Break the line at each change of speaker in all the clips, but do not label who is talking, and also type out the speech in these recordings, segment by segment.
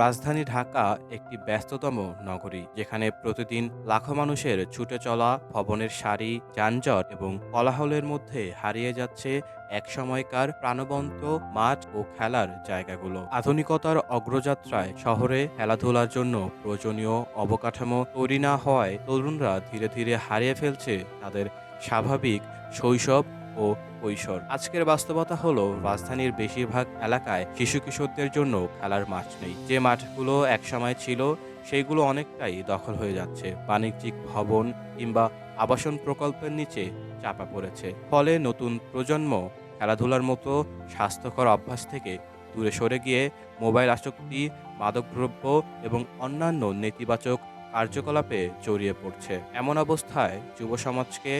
রাজধানী ঢাকা একটি ব্যস্ততম নগরী, যেখানে প্রতিদিন লাখো মানুষের ছুটে চলা, ভবনের সারি, যানজট এবং কোলাহলের মধ্যে হারিয়ে যাচ্ছে এক সময়কার প্রাণবন্ত মাঠ ও খেলার জায়গাগুলো। আধুনিকতার অগ্রযাত্রায় শহরে খেলাধুলার জন্য প্রয়োজনীয় অবকাঠামো তৈরি না হওয়ায় তরুণরা ধীরে ধীরে হারিয়ে ফেলছে তাদের স্বাভাবিক শৈশব ও কৈশোর। আজকের বাস্তবতা হলো, রাজধানীর বেশিরভাগ এলাকায় শিশু কিশোরদের জন্য খেলার মাঠ নেই। যে মাঠগুলো একসময় ছিল, সেইগুলো অনেকটাই দখল হয়ে যাচ্ছে। বাণিজ্যিক ভবন কিংবা আবাসন প্রকল্পের নিচে চাপা পড়েছে। ফলে নতুন প্রজন্ম খেলাধুলার মতো স্বাস্থ্যকর অভ্যাস থেকে দূরে সরে গিয়ে মোবাইল আসক্তি, মাদকদ্রব্য এবং অন্যান্য নেতিবাচক কার্যকলাপে জড়িয়ে পড়ছে। এমন অবস্থায় যুব সমাজকে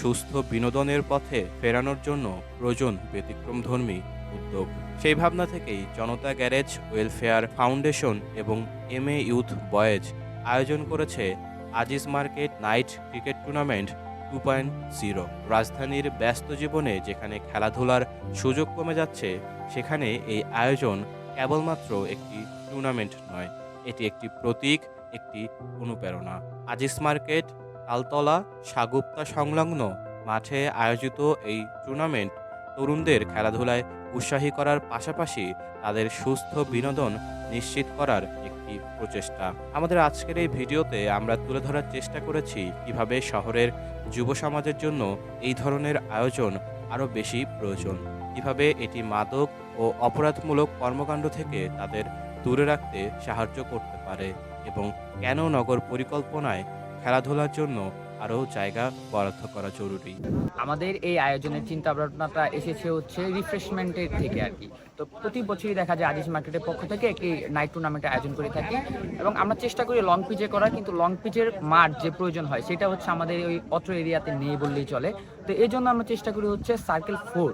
সুস্থ বিনোদনের পথে ফেরানোর জন্য প্রয়োজন ব্যতিক্রমধর্মী উদ্যোগ। সেই ভাবনা থেকেই জনতা গ্যারেজ, ওয়েলফেয়ার ফাউন্ডেশন এবং এম এ ইউথ বয়েজ আয়োজন করেছে Aziz market night cricket tournament two point zero. রাজধানীর ব্যস্ত জীবনে যেখানে খেলাধুলার সুযোগ কমে যাচ্ছে, সেখানে এই আয়োজন কেবলমাত্র একটি টুর্নামেন্ট নয়, এটি একটি প্রতীক একটি অনুপ্রেরণা। আজিজ মার্কেট তালতলা সাগুপ্তা সংলগ্ন মাঠে আয়োজিত এই টুর্নামেন্ট তরুণদের খেলাধুলায় উৎসাহী করার পাশাপাশি তাদের সুস্থ বিনোদন নিশ্চিত করার একটি প্রচেষ্টা। আমাদের আজকের এই ভিডিওতে আমরা তুলে ধরার চেষ্টা করেছি কীভাবে শহরের যুব সমাজের জন্য এই ধরনের আয়োজন আরও বেশি প্রয়োজন। কীভাবে এটি মাদক ও অপরাধমূলক কর্মকাণ্ড থেকে তাদের দূরে রাখতে সাহায্য করতে পারে। এবং কেন নগর পরিকল্পনায় খেলাধুলার জন্য আরও জায়গা বরাদ্দ করা জরুরি?
আমাদের এই আয়োজনের চিন্তা ভাবনাটা এসেছে হচ্ছে রিফ্রেশমেন্টের থেকে আর কি। তো প্রতি বছরই দেখা যায় আজিজ মার্কেটের পক্ষ থেকে একটি নাইট টুর্নামেন্টের আয়োজন করে থাকি। এবং আমরা চেষ্টা করি লং পিচে করা কিন্তু লং পিচের মাঠ যে প্রয়োজন হয়, সেটা হচ্ছে আমাদের ওই অত্র এরিয়াতে নেই বললেই চলে। তো এই জন্য আমরা চেষ্টা করি হচ্ছে সার্কেল ফোর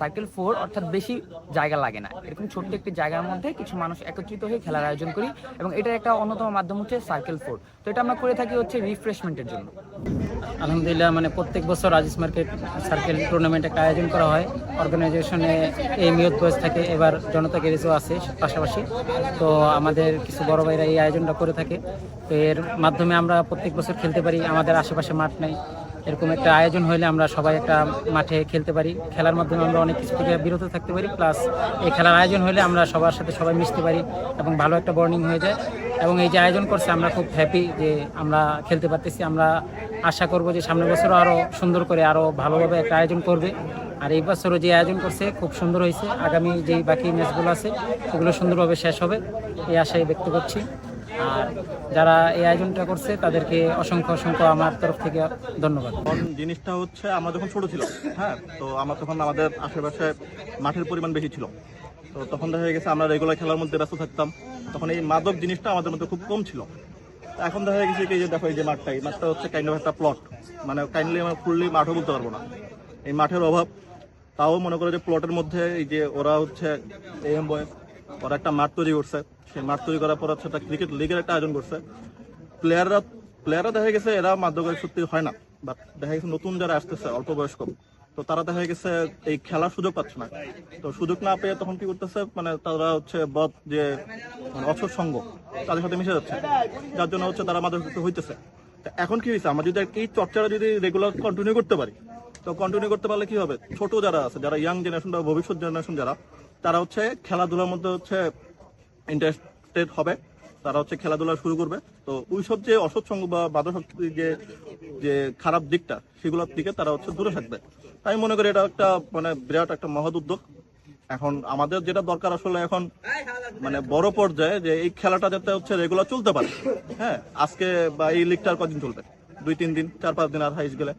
সার্কেল ফোর অর্থাৎ বেশি জায়গা লাগে না। এরকম ছোট্ট একটি জায়গার মধ্যে কিছু মানুষ একত্রিত হয়ে খেলার আয়োজন করি এবং এটার একটা অন্যতম মাধ্যম হচ্ছে সার্কেল ফোর তো এটা আমরা করে থাকি হচ্ছে রিফ্রেশমেন্টের জন্য।
আলহামদুলিল্লাহ মানে প্রত্যেক বছর আজিজ মার্কেট সার্কেল টুর্নামেন্ট একটা আয়োজন করা হয়। অর্গানাইজেশনে এই মিয়ত বয়স থাকে, এবার জনতা গ্যারেজও আছে পাশাপাশি। তো আমাদের কিছু বড় ভাইরা এই আয়োজনটা করে থাকে। তো এর মাধ্যমে আমরা প্রত্যেক বছর খেলতে পারি, আমাদের আশেপাশে মাঠ নেই। এরকম একটা আয়োজন হলে আমরা সবাই একটা মাঠে খেলতে পারি। খেলার মাধ্যমে আমরা অনেক কিছু থেকে বিরত থাকতে পারি। প্লাস এই খেলার আয়োজন হলে আমরা সবার সাথে সবাই মিশতে পারি এবং ভালো একটা বর্নিং হয়ে যায়। এবং এই যে আয়োজন করছে, আমরা খুব হ্যাপি যে আমরা খেলতে পারতেছি। আমরা আশা করব যে সামনের বছরও আরও সুন্দর করে আরও ভালোভাবে একটা আয়োজন করবে। আর এই বছরও যে আয়োজন করছে, খুব সুন্দর হয়েছে। আগামী যেই বাকি ম্যাচগুলো আছে ওগুলো সুন্দরভাবে শেষ হবে, এই আশাই ব্যক্ত করছি। আর যারা এই আয়োজনটা করছে, তাদেরকে অসংখ্য অসংখ্য আমার তরফ থেকে ধন্যবাদ।
জিনিসটা হচ্ছে, আমরা যখন ছোট ছিলাম হ্যাঁ তো আমার তখন আমাদের আশেপাশে মাঠের পরিমাণ বেশি ছিল। তো তখন দেখা গেছে আমরা রেগুলার খেলার মধ্যে ব্যস্ত থাকতাম। তখন এই মাদক জিনিসটা আমাদের মধ্যে খুব কম ছিল। এখন দেখা গেছে কি যে দেখো, এই যে মাঠটা, এই মাঠটা হচ্ছে কাইন্ড একটা প্লট মানে কাইন্ডলি আমরা ফুললি মাঠও বলতে পারব না। এই মাঠের অভাব। তাও মনে করো যে প্লটের মধ্যে এই যে ওরা হচ্ছে এম বয়েস, ওরা একটা মাঠ তৈরি করছে। সেই মাঠ তৈরি করার পর হচ্ছে একটা ক্রিকেট লিগের একটা আয়োজন করছে। প্লেয়াররা প্লেয়াররা দেখা গেছে এরা মাদকের সত্যি হয় না। বাট দেখা গেছে নতুন যারা আসতেছে, অল্প বয়স্ক তো তারা দেখা গেছে এই খেলার সুযোগ পাচ্ছে না। তো সুযোগ না পেয়ে তখন কি করতেছে? মানে তারা হচ্ছে বদ যে মানে অসৎ সঙ্গ, তাদের সাথে মিশে যাচ্ছে। যার জন্য হচ্ছে তারা মাদক হইতেছে। এখন কি হয়েছে আমরা যদি এই চর্চাটা যদি রেগুলার কন্টিনিউ করতে পারি, তো কন্টিনিউ করতে পারলে কি হবে? ছোট যারা আছে, যারা ইয়াং জেনারেশন বা ভবিষ্যৎ জেনারেশন যারা, তারা হচ্ছে খেলাধুলার মধ্যে হচ্ছে ইন্টারেস্টেড হবে। তারা হচ্ছে খেলাধুলা শুরু করবে। তো ওইসব যে অসৎ সঙ্গ বা বাধশক্তি যে যে খারাপ দিকটা, সেগুলোর দিকে তারা হচ্ছে দূরে থাকবে। আমি মনে করি এটা একটা মানে বিরাট একটা মহৎ উদ্যোগ। এখন আমাদের যেটা দরকার আসলে এখন মানে বড় পর্যায়ে যে এই খেলাটা যাতে হচ্ছে রেগুলার চলতে পারে। হ্যাঁ আজকে বা এই লিগটা আর কদিন চলবে? দুই, তিন দিন, চার, পাঁচ দিন আর হাইস গেলে।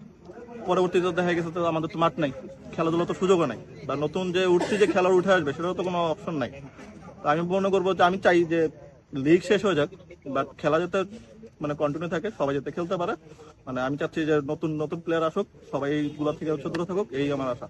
পরবর্তীতে দেখা গেছে তো আমাদের তো মাঠ নাই খেলাধুলা তো সুযোগও নাই। বা নতুন যে উঠছে যে খেলার উঠে আসবে সেটাও তো কোনো অপশন নাই। আমি মনে করব যে আমি চাই যে লিগ শেষ হয়ে যাক বাট খেলা যাতে মানে কন্টিনিউ থাকে, সবাই যাতে খেলতে পারে। মানে আমি চাচ্ছি যে নতুন নতুন প্লেয়ার আসুক, সবাই এইগুলো থেকে হচ্ছে দূরে থাকুক, এই আমার আশা।